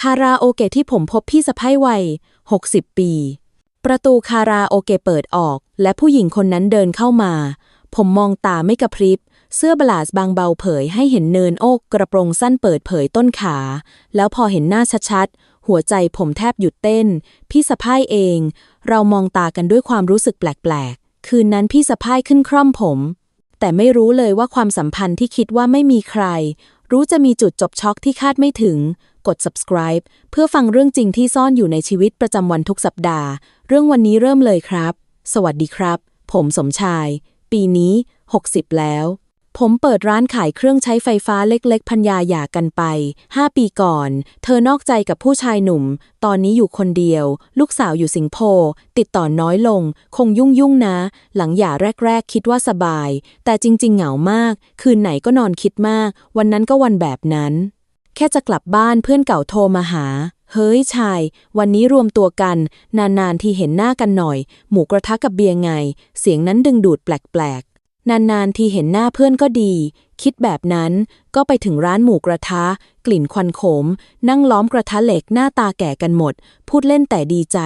คาราโอเกะที่ผมพบพี่สะพ้ายวัย 60 ปี ประตูคาราโอเกะเปิดออก และผู้หญิงคนนั้นเดินเข้ามา ผมมองตาไม่กระพริบ เสื้อบลาสบางเบาเผยให้เห็นเนินอกกระโปรงสั้นเปิดเผยต้นขา แล้วพอเห็นหน้าชัดๆ หัวใจผมแทบหยุดเต้น พี่สะพ้ายเอง เรามองตากันด้วยความรู้สึกแปลกๆ คืนนั้นพี่สะพ้ายขึ้นคร่อมผม แต่ไม่รู้เลยว่าความสัมพันธ์ที่คิดว่าไม่มีใคร รู้จะมีจุดจบช็อกที่คาดไม่ถึง กด subscribe เพื่อฟังเรื่องจริงที่ซ่อนอยู่ในชีวิตประจำวันทุกสัปดาห์ เรื่องวันนี้เริ่มเลยครับ สวัสดีครับ ผมสมชาย ปีนี้ 60 แล้ว ผมเปิดร้านขายเครื่องใช้ไฟฟ้าเล็กๆพันยาหย่ากันไป 5 ปีก่อน เธอนอกใจกับผู้ชายหนุ่ม ตอนนี้อยู่คนเดียว ลูกสาวอยู่สิงคโปร์ติดต่อน้อยลง คงยุ่งยุ่งๆนะ หลังหย่าแรก ๆ คิดว่าสบาย แต่จริง ๆ เหงามาก คืนไหนก็นอนคิดมาก วันนั้นก็วันแบบนั้น แค่จะกลับบ้านเพื่อนเก่าโทรมาหา เฮ้ยชาย วันนี้รวมตัวกัน นานๆที่เห็นหน้ากันหน่อย หมูกระทะกับเบียร์ไง เสียงนั้นดึงดูดแปลกๆ นานๆที่เห็นหน้าเพื่อนก็ดี คิดแบบนั้นก็ไปถึงร้านหมูกระทะ กลิ่นควันโขม นั่งล้อมกระทะเหล็กหน้าตาแก่กันหมด พูดเล่นแต่ดีใจ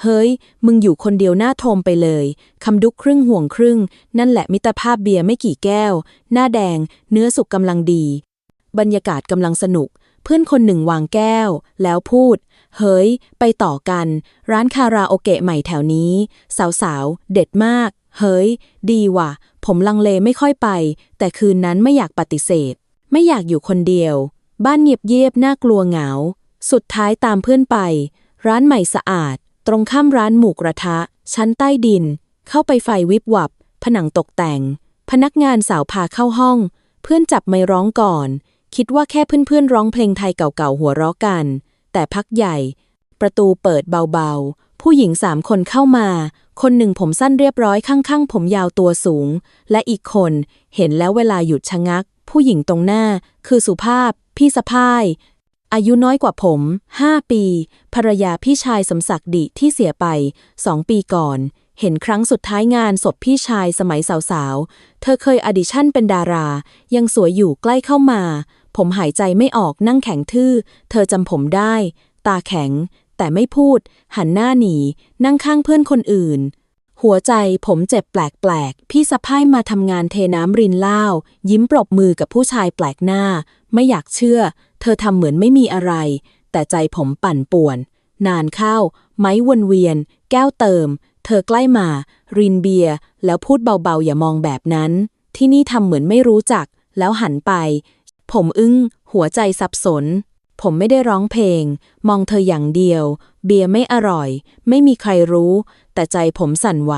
เฮ้ย มึงอยู่คนเดียวหน้าโทมไปเลยคำดุกครึ่งห่วงครึ่ง นั่นแหละมิตรภาพเบียร์ไม่กี่แก้ว หน้าแดง เนื้อสุกกำลังดี บรรยากาศกำลังสนุก เพื่อนคนหนึ่งวางแก้ว แล้วพูด เฮ้ย ไปต่อกัน ร้านคาราโอเกะใหม่แถวนี้ สาวๆ เด็ดมาก เฮ้ย ดีว่ะ ผมลังเลไม่ค่อยไป แต่คืนนั้นไม่อยากปฏิเสธ ไม่อยากอยู่คนเดียว บ้านเงียบๆน่ากลัวเหงา สุดท้ายตามเพื่อนไป ร้านใหม่สะอาด ตรงข้ามร้านหมูกระทะ ชั้นใต้ดิน เข้าไปไฟวิบวับ ผนังตกแต่ง พนักงานสาวพาเข้าห้อง เพื่อนจับไม้ร้องก่อน คิดว่าแค่เพื่อนๆร้องเพลงไทยเก่าๆหัวเราะกัน แต่พักใหญ่ ประตูเปิดเบาๆ ผู้หญิงสามคนเข้ามา คนหนึ่งผมสั้นเรียบร้อยข้างๆ ผมยาวตัวสูง และอีกคนเห็นแล้วเวลาหยุดชะงัก ผู้หญิงตรงหน้า คือสุภาพ พี่สะพายอายุน้อยกว่าผม5ปี ภรรยาพี่ชายสมศักดิ์ดิที่เสียไป2ปีก่อน เห็นครั้งสุดท้ายงานศพพี่ชายสมัยสาวๆ เธอเคยอดิชั่นเป็นดารา ยังสวยอยู่ใกล้เข้ามา ผมหายใจไม่ออกนั่งแข็งทื่อ เธอจำผมได้ ตาแข็ง แต่ไม่พูด หันหน้าหนี นั่งข้างเพื่อนคนอื่น หัวใจผมเจ็บแปลกๆ พี่สะพ้ายมาทำงานเทน้ำรินเหล้ายิ้มปรบมือกับผู้ชายแปลกหน้า ไม่อยากเชื่อ เธอทำเหมือนไม่มีอะไร แต่ใจผมปั่นป่วน นานเข้า ไม้วนเวียน แก้วเติม เธอใกล้มา รินเบียร์แล้วพูดเบาๆอย่ามองแบบนั้น ที่นี่ทำเหมือนไม่รู้จัก แล้วหันไป ผมอึ้ง หัวใจสับสน ผมไม่ได้ร้องเพลง มองเธออย่างเดียว เบียร์ไม่อร่อย ไม่มีใครรู้ แต่ใจผมสั่นไหว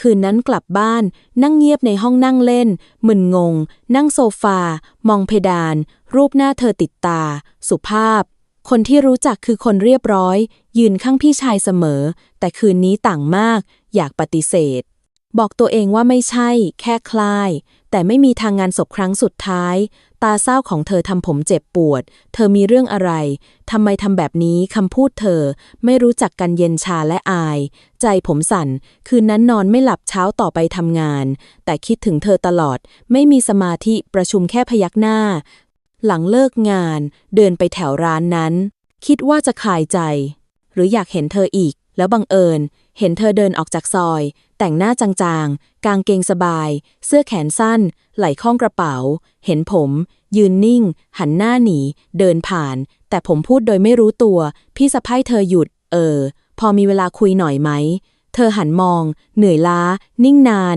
คืนนั้นกลับบ้าน นั่งเงียบในห้องนั่งเล่น มึนงง นั่งโซฟา มองเพดาน รูปหน้าเธอติดตา สุภาพ คนที่รู้จักคือคนเรียบร้อย ยืนข้างพี่ชายเสมอ แต่คืนนี้ต่างมาก อยากปฏิเสธ บอกตัวเองว่าไม่ใช่ แค่คลาย แต่ไม่มีทางงานศพครั้งสุดท้าย ตาเศร้าของเธอทำผมเจ็บปวด เธอมีเรื่องอะไรทำไมทำแบบนี้คำพูดเธอ ไม่รู้จักกันเย็นชาและอาย ใจผมสั่น คืนนั้นนอนไม่หลับเช้าต่อไปทำงาน แต่คิดถึงเธอตลอด ไม่มีสมาธิประชุมแค่พยักหน้า หลังเลิกงาน เดินไปแถวร้านนั้น คิดว่าจะคลายใจ หรืออยากเห็นเธออีก แล้วบังเอิญ เห็นเธอเดินออกจากซอย แต่งหน้าจางๆ กางเกงสบาย เสื้อแขนสั้น ไหล่ข้องกระเป๋า เห็นผม ยืนนิ่ง หันหน้าหนี เดินผ่าน แต่ผมพูดโดยไม่รู้ตัว พี่สะพ้ายเธอหยุด เออ พอมีเวลาคุยหน่อยไหม เธอหันมอง เหนื่อยล้า นิ่งนาน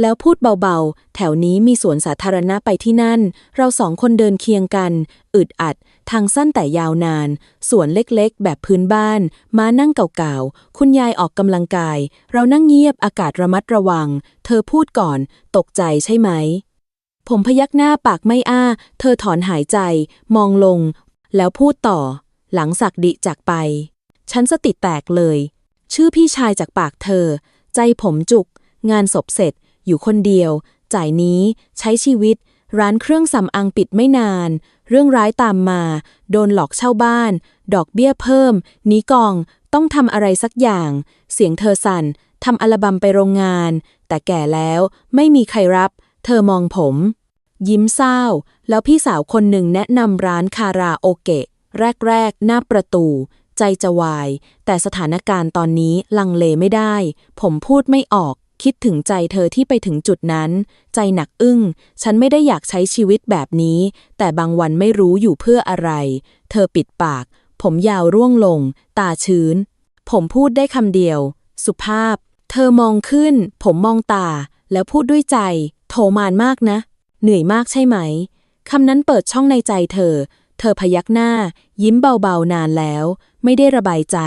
แล้วพูดเบาๆ แถวนี้มีสวนสาธารณะไปที่นั่น เราสองคนเดินเคียงกัน อึดอัด ทางสั้นแต่ยาวนาน สวนเล็กๆ แบบพื้นบ้าน ม้านั่งเก่าๆ คุณยายออกกำลังกาย เรานั่งเงียบอากาศระมัดระวัง เธอพูดก่อน ตกใจใช่ไหม ผมพยักหน้าปากไม่อ้า เธอถอนหายใจ มองลง แล้วพูดต่อ หลังสักดิจากไป ฉันสติแตกเลย ชื่อพี่ชายจากปากเธอ ใจผมจุก งานศพเสร็จ อยู่คนเดียว จ่ายนี้ใช้ชีวิต ร้านเครื่องสำอางปิดไม่นาน เรื่องร้ายตามมา โดนหลอกเช่าบ้าน ดอกเบี้ยเพิ่มหนีกองต้องทำอะไรสักอย่าง เสียงเธอสั่นทำอัลบั้มไปโรงงาน แต่แก่แล้วไม่มีใครรับ เธอมองผม ยิ้มเศร้า แล้วพี่สาวคนหนึ่งแนะนำร้านคาราโอเกะ แรกๆ หน้าประตู ใจจะวาย แต่สถานการณ์ตอนนี้ลังเลไม่ได้ ผมพูดไม่ออก คิดถึงใจเธอที่ไปถึงจุดนั้น ใจหนักอึ้ง ฉันไม่ได้อยากใช้ชีวิตแบบนี้ แต่บางวันไม่รู้อยู่เพื่ออะไร เธอปิดปาก ผมยาวร่วงลง ตาชื้น ผมพูดได้คำเดียว สุภาพ เธอมองขึ้น ผมมองตา แล้วพูดด้วยใจ โทมานมากนะ เหนื่อยมากใช่ไหมคำนั้นเปิดช่องในใจเธอ เธอพยักหน้า ยิ้มเบาๆนานแล้ว ไม่ได้ระบายใจ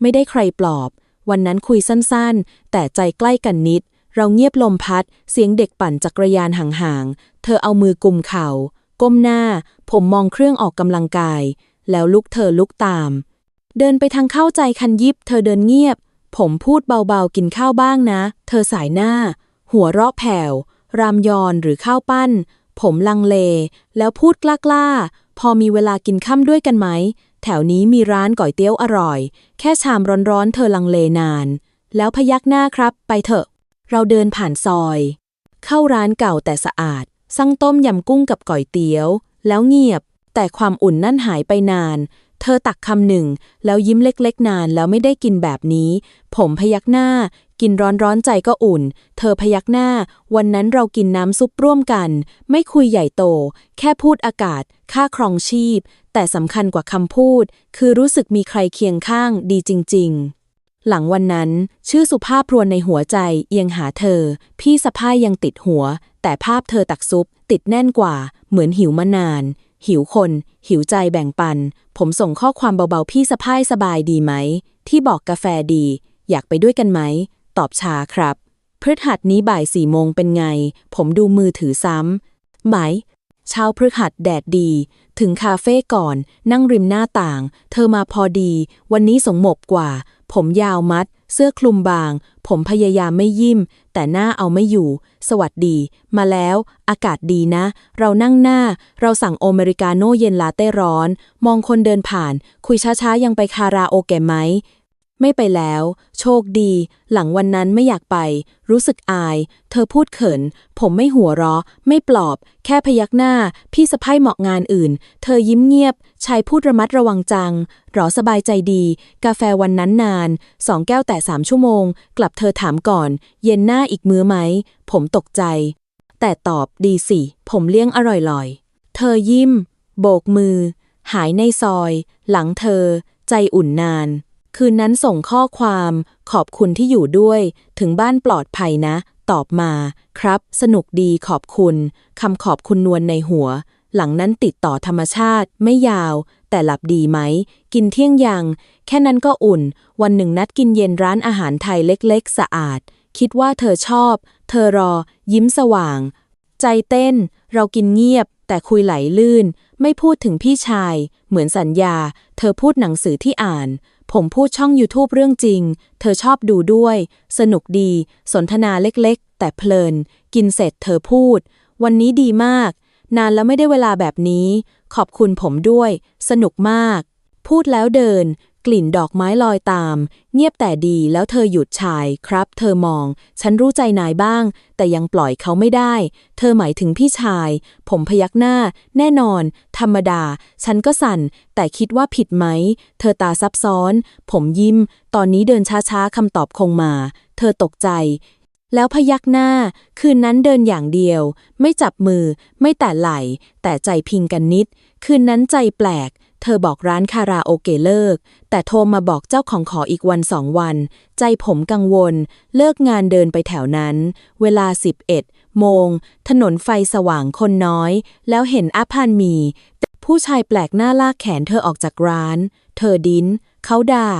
ไม่ได้ใครปลอบ วันนั้นคุยสั้นๆ แต่ใจใกล้กันนิด เราเงียบลมพัด เสียงเด็กปั่นจักรยานห่างๆ เธอเอามือกุมเข่า ก้มหน้า ผมมองเครื่องออกกำลังกาย แล้วลุกเธอลุกตาม เดินไปทางเข้าใจคันยิบ เธอเดินเงียบ ผมพูดเบาๆ กินข้าวบ้างนะ เธอสายหน้า หัวเราะแผ่ว รามยอนหรือข้าวปั้น ผมลังเล แล้วพูดกล้าๆ พอมีเวลากินค่ำด้วยกันไหม แถวนี้มีร้านก๋อยเตี๋ยวอร่อย แค่ชามร้อนๆเธอลังเลนาน แล้วพยักหน้าครับ ไปเถอะ เราเดินผ่านซอย เข้าร้านเก่าแต่สะอาด สั่งต้มยำกุ้งกับก๋อยเตี๋ยว แล้วเงียบ แต่ความอุ่นนั่นหายไปนาน เธอตักคำหนึ่ง แล้วยิ้มเล็กๆนานแล้วไม่ได้กินแบบนี้ ผมพยักหน้า กินร้อนๆใจก็อุ่น เธอพยักหน้า วันนั้นเรากินน้ำซุปร่วมกัน ไม่คุยใหญ่โต แค่พูดอากาศ ค่าครองชีพ แต่สำคัญกว่าคำพูด คือรู้สึกมีใครเคียงข้างดีจริง ๆหลังวันนั้น ชื่อสุภาพรวนในหัวใจเอียงหาเธอ พี่สะพ้ายยังติดหัว แต่ภาพเธอตักซุป ติดแน่นกว่า เหมือนหิวมานาน หิวคน หิวใจแบ่งปัน ผมส่งข้อความเบาๆ พี่สะพ้ายสบายดีไหม ที่บอกกาแฟดี อยากไปด้วยกันไหม ตอบช้าครับพฤหัสนี้บ่ายสี่โมงเป็นไง ผมดูมือถือซ้ำไหมเช้าพฤหัสแดดดี ถึงคาเฟ่ก่อน นั่งริมหน้าต่าง เธอมาพอดี วันนี้สงบกว่า ผมยาวมัด เสื้อคลุมบาง ผมพยายามไม่ยิ้ม แต่หน้าเอาไม่อยู่ สวัสดี มาแล้ว อากาศดีนะ เรานั่งหน้า เราสั่งโอเมริกาโน่เย็นลาเต้ร้อน มองคนเดินผ่าน คุยช้าๆ ยังไปคาราโอเกะไหม ไม่ไปแล้ว โชคดี หลังวันนั้นไม่อยากไป รู้สึกอาย เธอพูดเขิน ผมไม่หัวเราะ ไม่ปลอบ แค่พยักหน้า พี่สะพ้ายเหมาะงานอื่น เธอยิ้มเงียบ ชายพูดระมัดระวังจัง หรอสบายใจดี กาแฟวันนั้นนาน สองแก้วแต่สามชั่วโมง กลับเธอถามก่อน เย็นหน้าอีกมื้อไหม ผมตกใจ แต่ตอบดีสิ ผมเลี้ยงอร่อยลอยเธอยิ้ม โบกมือ หายในซอย หลังเธอ ใจอุ่นนาน คืนนั้นส่งข้อความขอบคุณที่อยู่ด้วย ถึงบ้านปลอดภัยนะ ตอบมา ครับ สนุกดีขอบคุณคำขอบคุณนวลในหัว หลังนั้นติดต่อธรรมชาติ ไม่ยาว แต่หลับดีไหม กินเที่ยงยัง แค่นั้นก็อุ่น วันหนึ่งนัดกินเย็นร้านอาหารไทยเล็กๆ สะอาด คิดว่าเธอชอบ เธอรอ ยิ้มสว่าง ใจเต้น เรากินเงียบ แต่คุยไหลลื่น ไม่พูดถึงพี่ชาย เหมือนสัญญา เธอพูดหนังสือที่อ่าน ผมพูดช่อง YouTube เรื่องจริง เธอชอบดูด้วย สนุกดี สนทนาเล็กๆ แต่เพลิน กินเสร็จเธอพูด วันนี้ดีมาก นานแล้วไม่ได้เวลาแบบนี้ ขอบคุณผมด้วย สนุกมาก พูดแล้วเดิน กลิ่นดอกไม้ลอยตาม เงียบแต่ดีแล้วเธอหยุดชายครับ เธอมอง ฉันรู้ใจนายบ้าง แต่ยังปล่อยเขาไม่ได้ เธอหมายถึงพี่ชาย ผมพยักหน้า แน่นอน ธรรมดา ฉันก็สั่น แต่คิดว่าผิดไหม เธอตาซับซ้อน ผมยิ้ม ตอนนี้เดินช้าๆคำตอบคงมา เธอตกใจแล้วพยักหน้า คืนนั้นเดินอย่างเดียว ไม่จับมือ ไม่แต่ไหลแต่ใจพิงกันนิด คืนนั้นใจแปลก เธอบอกร้านคาราโอเกะเลิก แต่โทรมาบอกเจ้าของขออีกวันสองวัน ใจผมกังวล เลิกงานเดินไปแถวนั้น เวลา 11 โมง ถนนไฟสว่างคนน้อย แล้วเห็นอาพานมี ผู้ชายแปลกหน้าลากแขนเธอออกจากร้าน เธอดิ้น เขาด่า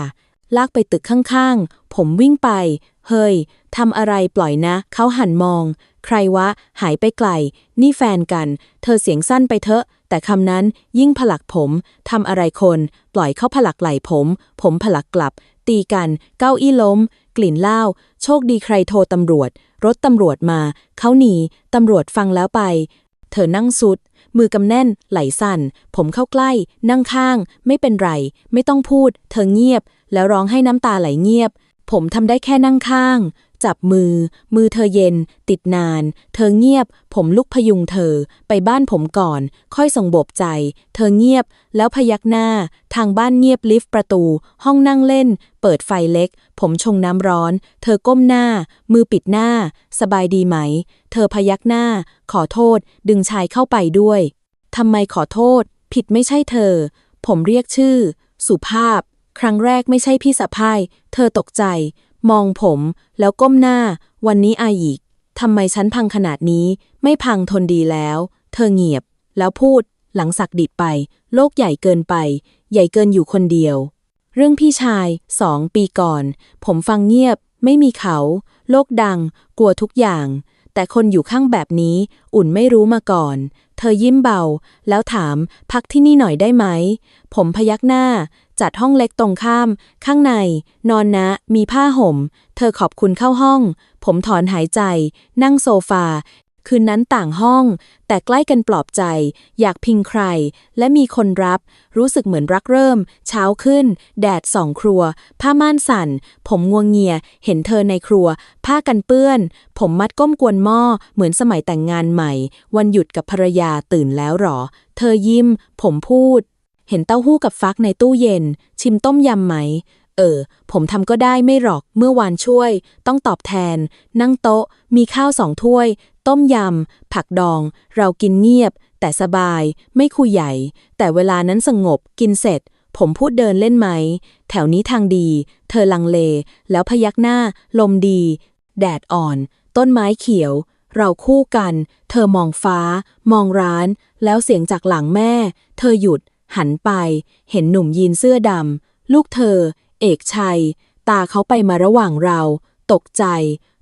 ลากไปตึกข้างๆ ผมวิ่งไป เฮ้ยทำอะไรปล่อยนะ เขาหันมอง ใครวะ หายไปไกล นี่แฟนกัน เธอเสียงสั้นไปเถอะ แต่คำนั้นยิ่งผลักผมทำอะไรคน ปล่อยเขาผลักไหลผม ผมผลักกลับ ตีกัน เก้าอี้ล้ม กลิ่นเหล้าโชคดีใครโทรตำรวจ รถตำรวจมา เขาหนีตำรวจฟังแล้วไป เธอนั่งสุด มือกำแน่น ไหลสั่น ผมเข้าใกล้ นั่งข้าง ไม่เป็นไร ไม่ต้องพูด เธอเงียบ แล้วร้องให้น้ำตาไหลเงียบ ผมทำได้แค่นั่งข้าง จับมือ มือเธอเย็น ติดนาน เธอเงียบ ผมลุกพยุงเธอ ไปบ้านผมก่อน ค่อยส่งบบใจ เธอเงียบ แล้วพยักหน้า ทางบ้านเงียบลิฟต์ประตู ห้องนั่งเล่น เปิดไฟเล็ก ผมชงน้ำร้อน เธอก้มหน้า มือปิดหน้า สบายดีไหม เธอพยักหน้า ขอโทษ ดึงชายเข้าไปด้วยทำไมขอโทษ ผิดไม่ใช่เธอ ผมเรียกชื่อ สุภาพ ครั้งแรกไม่ใช่พี่สะพ้าย เธอตกใจ มองผม แล้วก้มหน้า วันนี้อายอีกทำไมฉันพังขนาดนี้ ไม่พังทนดีแล้ว เธอเงียบ แล้วพูด หลังสักดิดไป โลกใหญ่เกินไป ใหญ่เกินอยู่คนเดียว เรื่องพี่ชายสองปีก่อน ผมฟังเงียบ ไม่มีเขา โลกดัง กลัวทุกอย่าง แต่คนอยู่ข้างแบบนี้ อุ่นไม่รู้มาก่อน เธอยิ้มเบา แล้วถามพักที่นี่หน่อยได้ไหม ผมพยักหน้า จัดห้องเล็กตรงข้าม ข้างใน นอนนะ มีผ้าห่ม เธอขอบคุณเข้าห้อง ผมถอนหายใจ นั่งโซฟา คืนนั้นต่างห้อง แต่ใกล้กันปลอบใจ อยากพิงใคร และมีคนรับ รู้สึกเหมือนรักเริ่ม เช้าขึ้น แดดส่องครัว ผ้าม่านสั่น ผมงวงเงีย เห็นเธอในครัว ผ้ากันเปื้อน ผมมัดก้มกวนหม้อ เหมือนสมัยแต่งงานใหม่ วันหยุดกับภรรยาตื่นแล้วหรอ เธอยิ้ม ผมพูด เห็นเต้าหู้กับฟักในตู้เย็น ชิมต้มยำไหม เออ ผมทำก็ได้ไม่หรอก เมื่อวานช่วย ต้องตอบแทน นั่งโต๊ะ มีข้าวสองถ้วย ต้มยำ ผักดอง เรากินเงียบ แต่สบาย ไม่คุยใหญ่ แต่เวลานั้นสงบ กินเสร็จ ผมพูดเดินเล่นไหม แถวนี้ทางดี เธอลังเล แล้วพยักหน้า ลมดี แดดอ่อน ต้นไม้เขียว เราคู่กัน เธอมองฟ้า มองร้าน แล้วเสียงจากหลังแม่ เธอหยุด หันไป เห็นหนุ่มยีนเสื้อดำลูกเธอ เอกชัย ตาเขาไปมาระหว่างเรา ตกใจ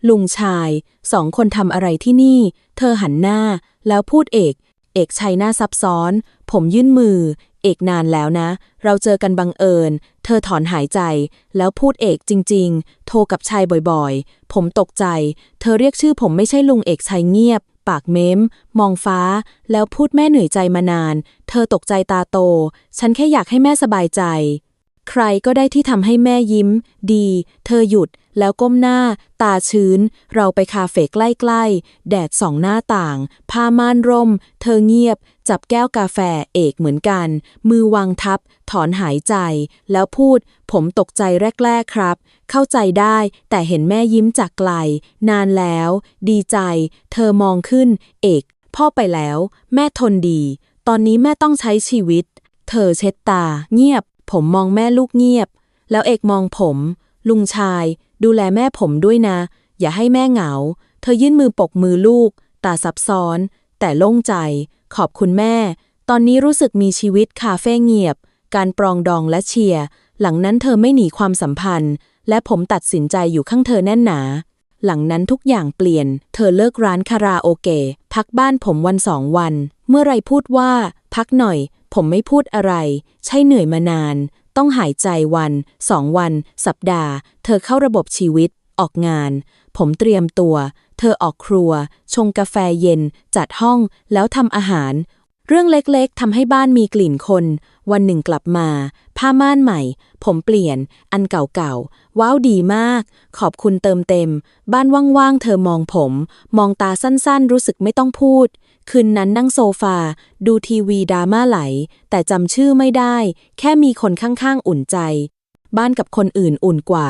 ลุงชาย สองคนทำอะไรที่นี่ เธอหันหน้า แล้วพูดเอก เอกชัยหน้าซับซ้อน ผมยื่นมือ เอกนานแล้วนะ เราเจอกันบังเอิญ เธอถอนหายใจ แล้วพูดเอกจริง ๆ โทรกับชายบ่อยๆ ผมตกใจ เธอเรียกชื่อผมไม่ใช่ลุงเอกชัยเงียบปากเม้ม มองฟ้า แล้วพูดแม่เหนื่อยใจมานาน เธอตกใจตาโต ฉันแค่อยากให้แม่สบายใจ ใครก็ได้ที่ทำให้แม่ยิ้ม ดี เธอหยุด แล้วก้มหน้า ตาชื้น เราไปคาเฟ่ใกล้ๆ แดดส่องหน้าต่าง ผ้าม่านร่ม เธอเงียบ จับแก้วกาแฟเอกเหมือนกัน มือวางทับ ถอนหายใจ แล้วพูด ผมตกใจแรก ๆ ครับ เข้าใจได้ แต่เห็นแม่ยิ้มจากไกล นานแล้ว ดีใจ เธอมองขึ้น เอก พ่อไปแล้ว แม่ทนดี ตอนนี้แม่ต้องใช้ชีวิต เธอเช็ดตา เงียบ ผมมองแม่ลูกเงียบ แล้วเอกมองผม ลุงชาย ดูแลแม่ผมด้วยนะ อย่าให้แม่เหงา เธอยื่นมือปกมือลูก ตาซับซ้อน แต่โล่งใจ ขอบคุณแม่ ตอนนี้รู้สึกมีชีวิตคาเฟ่เงียบ การปรองดองและเชียร์ หลังนั้นเธอไม่หนีความสัมพันธ์ และผมตัดสินใจอยู่ข้างเธอแน่นหนา หลังนั้นทุกอย่างเปลี่ยน เธอเลิกร้านคาราโอเกะพักบ้านผมวันสองวัน เมื่อไรพูดว่า พักหน่อย ผมไม่พูดอะไร ใช่เหนื่อยมานาน ต้องหายใจวันสองวัน สัปดาห์ เธอเข้าระบบชีวิต ออกงาน ผมเตรียมตัว เธอออกครัว ชงกาแฟเย็น จัดห้อง แล้วทำอาหาร เรื่องเล็กๆทำให้บ้านมีกลิ่นคน วันหนึ่งกลับมา ผ้าม่านใหม่ ผมเปลี่ยน อันเก่าๆ ว้าวดีมาก ขอบคุณเติมเต็ม บ้านว่างๆ เธอมองผม มองตาสั้นๆ รู้สึกไม่ต้องพูด คืนนั้นนั่งโซฟา ดูทีวีดราม่าไหล แต่จำชื่อไม่ได้ แค่มีคนข้างๆอุ่นใจ บ้านกับคนอื่นอุ่นกว่า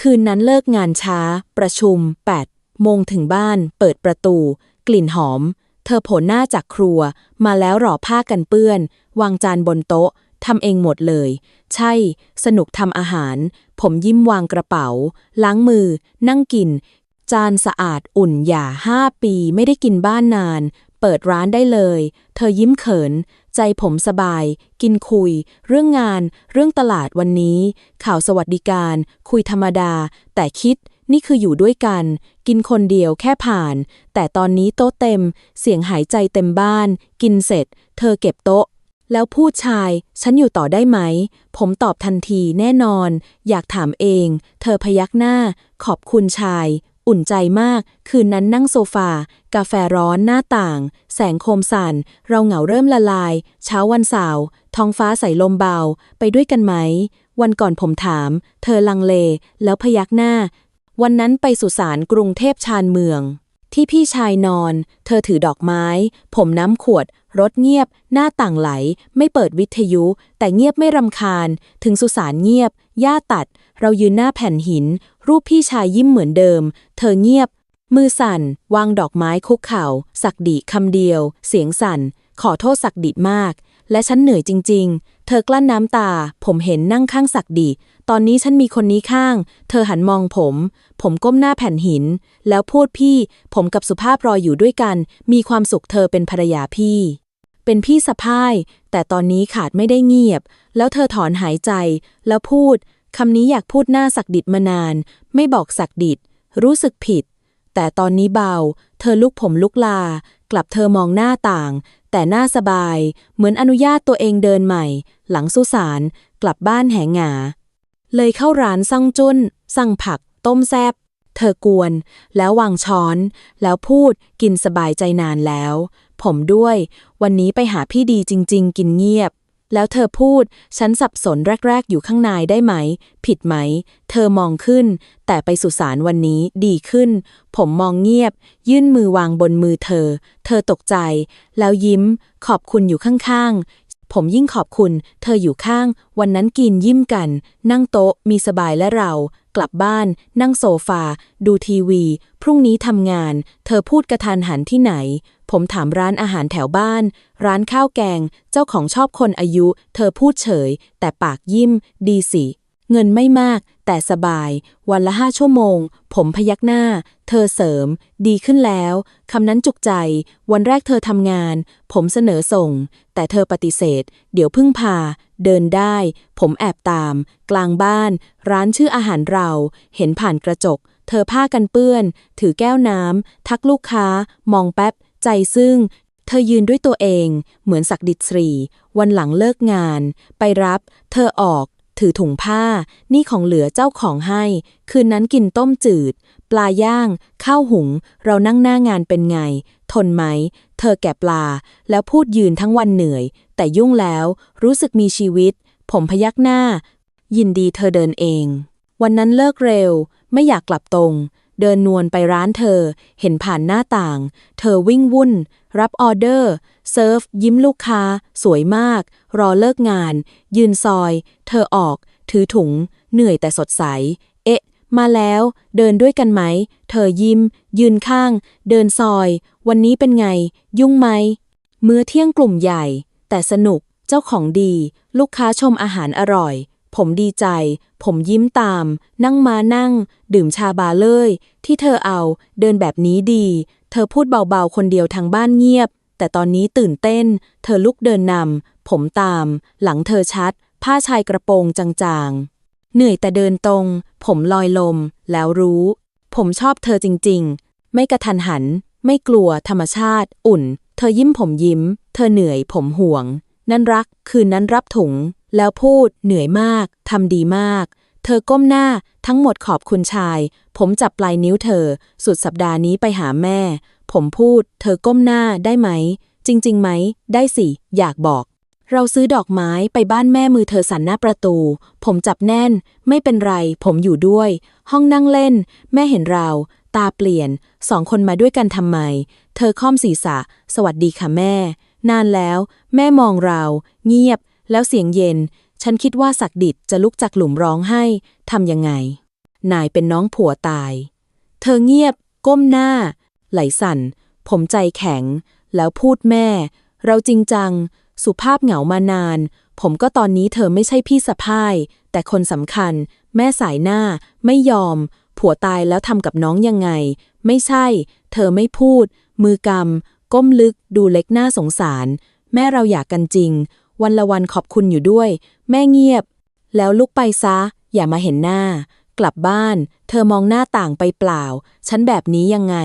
คืนนั้นเลิกงานช้า ประชุม8โมงถึงบ้าน เปิดประตู กลิ่นหอม เธอโผล่หน้าจากครัว มาแล้วหล่อผ้ากันเปื้อน วางจานบนโต๊ะทำเองหมดเลย ใช่ สนุกทำอาหาร ผมยิ้มวางกระเป๋า ล้างมือ นั่งกิน จานสะอาดอุ่นหย่าห้าปีไม่ได้กินบ้านนาน เปิดร้านได้เลย เธอยิ้มเขิน ใจผมสบาย กินคุย เรื่องงาน เรื่องตลาดวันนี้ ข่าวสวัสดิการ คุยธรรมดา แต่คิดนี่คืออยู่ด้วยกัน กินคนเดียวแค่ผ่าน แต่ตอนนี้โต๊ะเต็ม เสียงหายใจเต็มบ้าน กินเสร็จ เธอเก็บโต๊ะ แล้วพูดชาย ฉันอยู่ต่อได้ไหม ผมตอบทันทีแน่นอน อยากถามเอง เธอพยักหน้า ขอบคุณชาย อุ่นใจมาก คืนนั้นนั่งโซฟา กาแฟร้อนหน้าต่าง แสงโคมสันเราเหงาเริ่มละลาย เช้าวันเสาร์ท้องฟ้าใสลมเบา ไปด้วยกันไหม วันก่อนผมถาม เธอลังเล แล้วพยักหน้า วันนั้นไปสุสานกรุงเทพชานเมือง ที่พี่ชายนอน เธอถือดอกไม้ ผมน้ำขวด รถเงียบ หน้าต่างไหล ไม่เปิดวิทยุ แต่เงียบไม่รำคาญ ถึงสุสานเงียบ หญ้าตัด เรายืนหน้าแผ่นหิน รูปพี่ชายยิ้มเหมือนเดิม เธอเงียบ มือสั่น วางดอกไม้คุกเข่า สักดิคำเดียว เสียงสั่น ขอโทษสักดิมาก และฉันเหนื่อยจริง ๆ เธอกลั้นน้ำตา ผมเห็นนั่งข้างสักดิตอนนี้ฉันมีคนนี้ข้าง เธอหันมองผม ผมก้มหน้าแผ่นหิน แล้วพูดพี่ ผมกับสุภาพรออยู่ด้วยกัน มีความสุขเธอเป็นภรรยาพี่ เป็นพี่สะพ้ายแต่ตอนนี้ขาดไม่ได้เงียบ แล้วเธอถอนหายใจ แล้วพูด คำนี้อยากพูดหน้าสักดิดมานาน ไม่บอกสักดิดรู้สึกผิด แต่ตอนนี้เบา เธอลุกผมลุกลา กลับเธอมองหน้าต่าง แต่หน้าสบาย เหมือนอนุญาตตัวเองเดินใหม่ หลังสุสาน กลับบ้านแหงหงา เลยเข้าร้านสั่งจุนสั่งผัก ต้มแซบเธอกวน แล้ววางช้อน แล้วพูดกินสบายใจนานแล้ว ผมด้วย วันนี้ไปหาพี่ดีจริง ๆ กินเงียบ แล้วเธอพูด ฉันสับสนแรก ๆ อยู่ข้างในได้ไหม ผิดไหม เธอมองขึ้น แต่ไปสุสานวันนี้ดีขึ้น ผมมองเงียบ ยื่นมือวางบนมือเธอ เธอตกใจ แล้วยิ้ม ขอบคุณอยู่ข้างๆ ผมยิ่งขอบคุณ เธออยู่ข้าง วันนั้นกินยิ้มกัน นั่งโต๊ะ มีสบายและเรา กลับบ้าน นั่งโซฟา ดูทีวี พรุ่งนี้ทำงาน เธอพูดกระทันหันที่ไหน ผมถามร้านอาหารแถวบ้าน ร้านข้าวแกง เจ้าของชอบคนอายุ เธอพูดเฉย แต่ปากยิ้ม ดีสิ เงินไม่มาก แต่สบาย วันละห้าชั่วโมง ผมพยักหน้า เธอเสริม ดีขึ้นแล้ว คำนั้นจุกใจ วันแรกเธอทำงาน ผมเสนอส่ง แต่เธอปฏิเสธ เดี๋ยวพึ่งพา เดินได้ ผมแอบตาม กลางบ้าน ร้านชื่ออาหารเรา เห็นผ่านกระจก เธอผ้ากันเปื้อน ถือแก้วน้ำ ทักลูกค้า มองแป๊บ ใจซึ่งเธอยืนด้วยตัวเอง เหมือนศักดิตสรี วันหลังเลิกงาน ไปรับ เธอออก ถือถุงผ้า นี่ของเหลือเจ้าของให้ คืนนั้นกินต้มจืด ปลาย่าง ข้าวหุง เรานั่งหน้างานเป็นไง ทนไหม เธอแกะปลา แล้วพูดยืนทั้งวันเหนื่อย แต่ยุ่งแล้ว รู้สึกมีชีวิต ผมพยักหน้า ยินดีเธอเดินเอง วันนั้นเลิกเร็ว ไม่อยากกลับตรง เดินนวลไปร้านเธอ เห็นผ่านหน้าต่าง เธอวิ่งวุ่น รับออเดอร์ เซิร์ฟ ยิ้มลูกค้า สวยมาก รอเลิกงาน ยืนซอย เธอออก ถือถุง เหนื่อยแต่สดใส เอ๊ะ มาแล้ว เดินด้วยกันไหม เธอยิ้ม ยืนข้าง เดินซอย วันนี้เป็นไง ยุ่งไหม มื้อเที่ยงกลุ่มใหญ่ แต่สนุก เจ้าของดี ลูกค้าชมอาหารอร่อย ผมดีใจ ผมยิ้มตาม นั่งมานั่ง ดื่มชาบาเลย ที่เธอเอา เดินแบบนี้ดี เธอพูดเบาๆ คนเดียวทางบ้านเงียบ แต่ตอนนี้ตื่นเต้น เธอลุกเดินนำ ผมตาม หลังเธอชัด ผ้าชายกระโปรงจางๆ เหนื่อยแต่เดินตรง ผมลอยลม แล้วรู้ ผมชอบเธอจริงๆ ไม่กระทันหัน ไม่กลัว ธรรมชาติ อุ่น เธอยิ้มผมยิ้ม เธอเหนื่อยผมห่วง นั่นรัก คืนนั้นรับถุง แล้วพูดเหนื่อยมากทำดีมาก เธอก้มหน้าทั้งหมดขอบคุณชาย ผมจับปลายนิ้วเธอ สุดสัปดาห์นี้ไปหาแม่ ผมพูด เธอก้มหน้าได้ไหม จริง ๆ ไหม ได้สิ อยากบอก เราซื้อดอกไม้ไปบ้านแม่มือเธอสันหน้าประตู ผมจับแน่น ไม่เป็นไร ผมอยู่ด้วย ห้องนั่งเล่น แม่เห็นเรา ตาเปลี่ยน สองคนมาด้วยกันทำไม เธอค่อมศีรษะ สวัสดีค่ะแม่ นานแล้ว แม่มองเรา เงียบ แล้วเสียงเย็น ฉันคิดว่าศักดิตจะลุกจากหลุมร้องให้ทำยังไง นายเป็นน้องผัวตาย เธอเงียบ ก้มหน้า ไหลสั่น ผมใจแข็ง แล้วพูดแม่ เราจริงจัง สุภาพเหงามานาน ผมก็ตอนนี้เธอไม่ใช่พี่สะพ้ายแต่คนสำคัญ แม่สายหน้า ไม่ยอม ผัวตายแล้วทำกับน้องยังไง ไม่ใช่ เธอไม่พูด มือกำก้มลึก ดูเล็กหน้าสงสาร แม่เราอยากกันจริง วันละวันขอบคุณอยู่ด้วย แม่เงียบ แล้วลุกไปซะ อย่ามาเห็นหน้า กลับบ้าน เธอมองหน้าต่างไปเปล่า ฉันแบบนี้ยังไง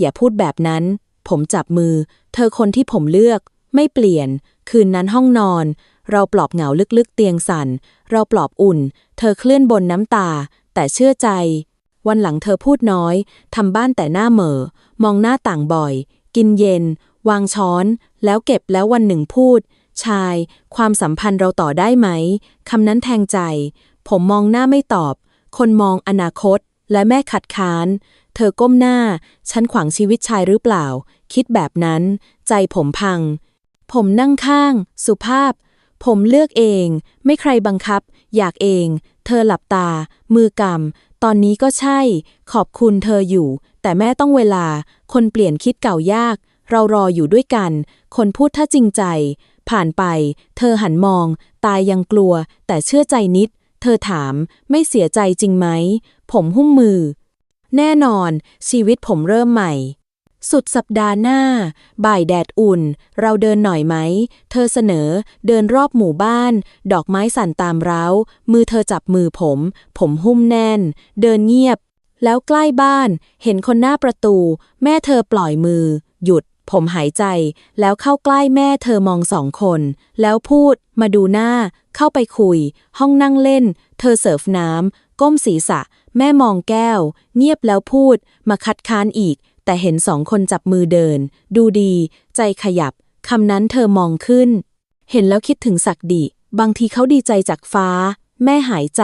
อย่าพูดแบบนั้น ผมจับมือ เธอคนที่ผมเลือก ไม่เปลี่ยน คืนนั้นห้องนอน เราปลอบเหงาลึกๆเตียงสั่น เราปลอบอุ่น เธอเคลื่อนบนน้ำตา แต่เชื่อใจ วันหลังเธอพูดน้อยทำบ้านแต่หน้าเหม่อมองหน้าต่างบ่อย กินเย็น วางช้อน แล้วเก็บแล้ววันหนึ่งพูด ชาย ความสัมพันธ์เราต่อได้ไหม คำนั้นแทงใจ ผมมองหน้าไม่ตอบ คนมองอนาคต และแม่ขัดค้าน เธอก้มหน้า ฉันขวางชีวิตชายหรือเปล่า คิดแบบนั้น ใจผมพัง ผมนั่งข้าง สุภาพ ผมเลือกเอง ไม่ใครบังคับ อยากเอง เธอหลับตา มือกำ ตอนนี้ก็ใช่ ขอบคุณเธออยู่ แต่แม่ต้องเวลา คนเปลี่ยนคิดเก่ายากเรารออยู่ด้วยกัน คนพูดถ้าจริงใจ ผ่านไป เธอหันมอง ตายยังกลัว แต่เชื่อใจนิด เธอถาม ไม่เสียใจจริงไหม ผมหุ้มมือ แน่นอน ชีวิตผมเริ่มใหม่ สุดสัปดาห์หน้า บ่ายแดดอุ่น เราเดินหน่อยไหม เธอเสนอ เดินรอบหมู่บ้าน ดอกไม้สั่นตามเร้า มือเธอจับมือผม ผมหุ้มแน่น เดินเงียบ แล้วใกล้บ้าน เห็นคนหน้าประตู แม่เธอปล่อยมือ หยุด ผมหายใจ แล้วเข้าใกล้แม่เธอมองสองคน แล้วพูด มาดูหน้า เข้าไปคุย ห้องนั่งเล่น เธอเสิร์ฟน้ำ ก้มศีรษะ แม่มองแก้ว เงียบแล้วพูด มาคัดค้านอีก แต่เห็นสองคนจับมือเดิน ดูดี ใจขยับ คำนั้นเธอมองขึ้น เห็นแล้วคิดถึงศักดิ บางทีเขาดีใจจากฟ้า แม่หายใจ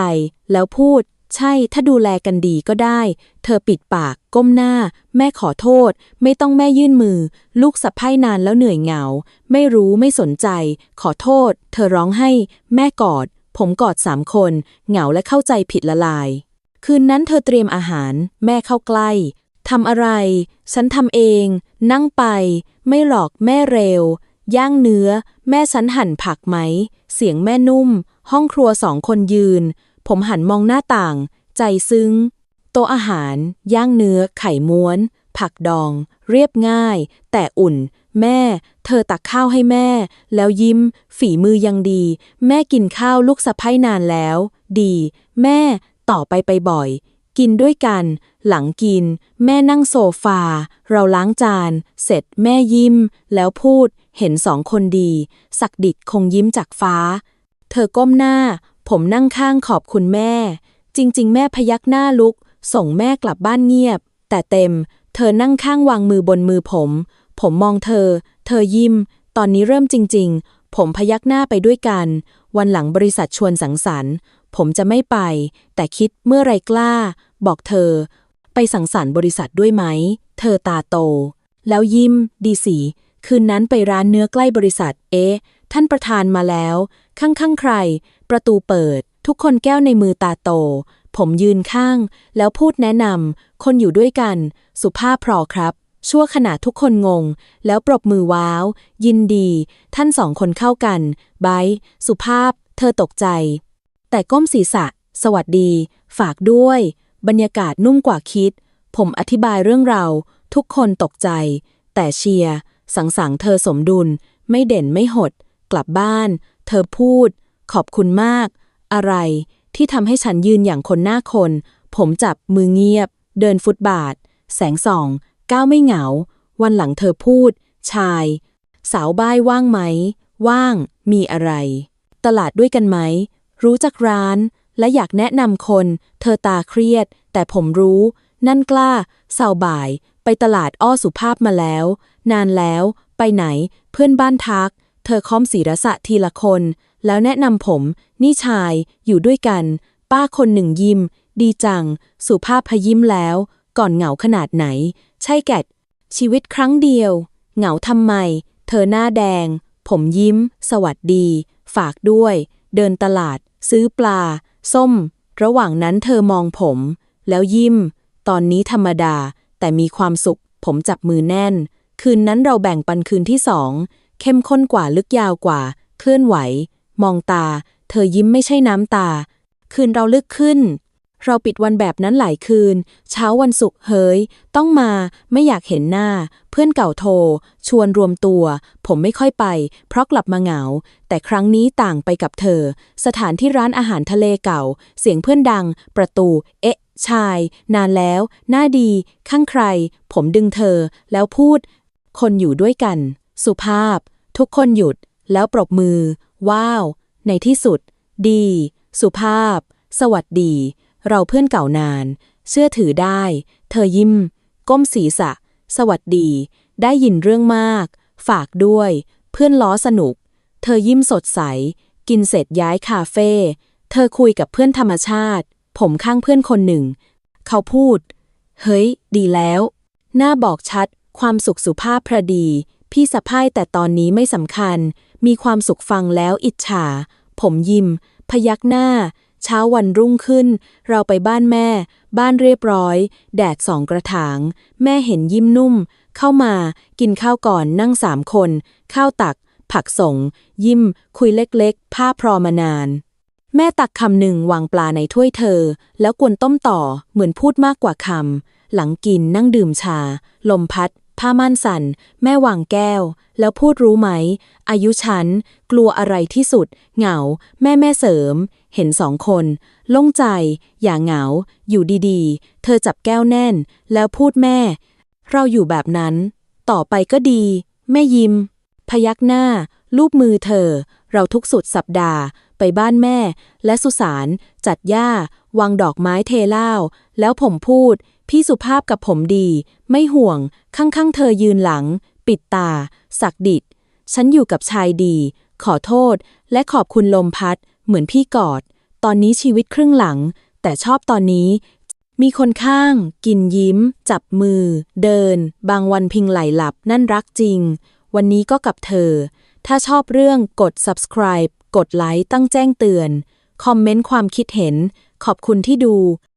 แล้วพูด ใช่ถ้าดูแลกันดีก็ได้ เธอปิดปาก ก้มหน้า แม่ขอโทษ ไม่ต้องแม่ยื่นมือ ลูกสะพ้ายนานแล้วเหนื่อยเหงา ไม่รู้ไม่สนใจ ขอโทษ เธอร้องให้ แม่กอด ผมกอดสามคน เหงาและเข้าใจผิดละลาย คืนนั้นเธอเตรียมอาหาร แม่เข้าใกล้ทำอะไร ฉันทำเอง นั่งไป ไม่หลอกแม่เร็ว ย่างเนื้อ แม่ฉันหั่นผักไหม เสียงแม่นุ่ม ห้องครัวสองคนยืน ผมหันมองหน้าต่าง ใจซึ้ง โต๊ะอาหาร ย่างเนื้อ ไข่ม้วน ผักดอง เรียบง่าย แต่อุ่น แม่ เธอตักข้าวให้แม่ แล้วยิ้ม ฝีมือยังดี แม่กินข้าวลูกสะพ้ยนานแล้ว ดี แม่ ต่อไปไปบ่อย กินด้วยกัน หลังกิน แม่นั่งโซฟา เราล้างจาน เสร็จแม่ยิ้ม แล้วพูด เห็นสองคนดีศักดิดคงยิ้มจากฟ้า เธอก้มหน้า ผมนั่งข้างขอบคุณแม่ จริง ๆ แม่พยักหน้าลุก ส่งแม่กลับบ้านเงียบ แต่เต็ม เธอนั่งข้างวางมือบนมือผม ผมมองเธอ เธอยิ้ม ตอนนี้เริ่มจริง ๆ ผมพยักหน้าไปด้วยกัน วันหลังบริษัทชวนสังสรรค์ ผมจะไม่ไป แต่คิดเมื่อไรกล้า บอกเธอ ไปสังสรรค์บริษัทด้วยไหม เธอตาโต แล้วยิ้ม ดีสี คืนนั้นไปร้านเนื้อใกล้บริษัท เอ๊ะ ท่านประธานมาแล้ว ข้างๆใคร ประตูเปิด ทุกคนแก้วในมือตาโต ผมยืนข้าง แล้วพูดแนะนำ คนอยู่ด้วยกัน สุภาพพรอครับ ชั่วขณะทุกคนงง แล้วปรบมือว้าว ยินดี ท่านสองคนเข้ากัน ไบสุภาพ เธอตกใจ แต่ก้มศีรษะ สวัสดี ฝากด้วย บรรยากาศนุ่มกว่าคิด ผมอธิบายเรื่องเรา ทุกคนตกใจ แต่เชียร์สังสังเธอสมดุล ไม่เด่นไม่หด กลับบ้าน เธอพูด ขอบคุณมาก อะไรที่ทำให้ฉันยืนอย่างคนหน้าคน ผมจับมือเงียบ เดินฟุตบาท แสงส่อง ก้าวไม่เหงา วันหลังเธอพูด ชาย สาวบ้ายว่างไหม ว่าง มีอะไร ตลาดด้วยกันไหม รู้จักร้าน และอยากแนะนำคน เธอตาเครียด แต่ผมรู้ นั่นกล้า สาวบ่าย ไปตลาดอ้อสุภาพมาแล้ว นานแล้ว ไปไหน เพื่อนบ้านทัก เธอค้อมศีรษะทีละคน แล้วแนะนำผม นี่ชาย อยู่ด้วยกัน ป้าคนหนึ่งยิ้ม ดีจัง สุภาพพยิ้มแล้ว ก่อนเหงาขนาดไหน ใช่แกดชีวิตครั้งเดียว เหงาทำไม เธอหน้าแดง ผมยิ้ม สวัสดี ฝากด้วย เดินตลาด ซื้อปลา ส้ม ระหว่างนั้นเธอมองผม แล้วยิ้ม ตอนนี้ธรรมดา แต่มีความสุข ผมจับมือแน่น คืนนั้นเราแบ่งปันคืนที่สอง เข้มข้นกว่าลึกยาวกว่า เคลื่อนไหว มองตา เธอยิ้มไม่ใช่น้ำตา คืนเราลึกขึ้น เราปิดวันแบบนั้นหลายคืน เช้าวันศุกร์เฮ้ย ต้องมาไม่อยากเห็นหน้า เพื่อนเก่าโทร ชวนรวมตัว ผมไม่ค่อยไป เพราะกลับมาเหงา แต่ครั้งนี้ต่างไปกับเธอ สถานที่ร้านอาหารทะเลเก่า เสียงเพื่อนดัง ประตู เอ๊ะ ชาย นานแล้ว หน้าดี ข้างใคร ผมดึงเธอ แล้วพูด คนอยู่ด้วยกัน สุภาพ ทุกคนหยุด แล้วปรบมือ ว้าว ในที่สุด ดี สุภาพ สวัสดี เราเพื่อนเก่านาน เชื่อถือได้ เธอยิ้ม ก้มศีรษะ สวัสดี ได้ยินเรื่องมาก ฝากด้วย เพื่อนล้อสนุก เธอยิ้มสดใส กินเสร็จย้ายคาเฟ่ เธอคุยกับเพื่อนธรรมชาติ ผมข้างเพื่อนคนหนึ่ง เขาพูด เฮ้ย ดีแล้ว หน้าบอกชัด ความสุขสุภาพพระดี พี่สะพ้ายแต่ตอนนี้ไม่สำคัญ มีความสุขฟังแล้วอิจฉา ผมยิ้ม พยักหน้า เช้าวันรุ่งขึ้น เราไปบ้านแม่ บ้านเรียบร้อย แดดสองกระถาง แม่เห็นยิ้มนุ่ม เข้ามา กินข้าวก่อนนั่งสามคน ข้าวตัก ผักสงยิ้ม คุยเล็กๆ ผ้าพรอมานาน แม่ตักคำหนึ่งวางปลาในถ้วยเธอ แล้วกวนต้มต่อ เหมือนพูดมากกว่าคำหลังกินนั่งดื่มชา ลมพัด ผ้าม่านสั่น แม่วางแก้ว แล้วพูดรู้ไหม อายุฉัน กลัวอะไรที่สุด เหงา แม่แม่เสริม เห็นสองคนโล่งใจ อย่าเหงา อยู่ดีๆ เธอจับแก้วแน่น แล้วพูดแม่ เราอยู่แบบนั้น ต่อไปก็ดี แม่ยิ้ม พยักหน้า ลูบมือเธอ เราทุกสุดสัปดาห์ ไปบ้านแม่ และสุสานจัดหญ้าวางดอกไม้เทเล้าแล้วผมพูด พี่สุภาพกับผมดี ไม่ห่วง ข้างๆ เธอยืนหลัง ปิดตา สักดิด ฉันอยู่กับชายดี ขอโทษ และขอบคุณลมพัด เหมือนพี่กอด ตอนนี้ชีวิตครึ่งหลัง แต่ชอบตอนนี้ มีคนข้าง กินยิ้ม จับมือ เดิน บางวันพิงไหลหลับ นั่นรักจริง วันนี้ก็กับเธอ ถ้าชอบเรื่องกด subscribe กดไลค์ตั้งแจ้งเตือน คอมเมนต์ความคิดเห็น ขอบคุณที่ดู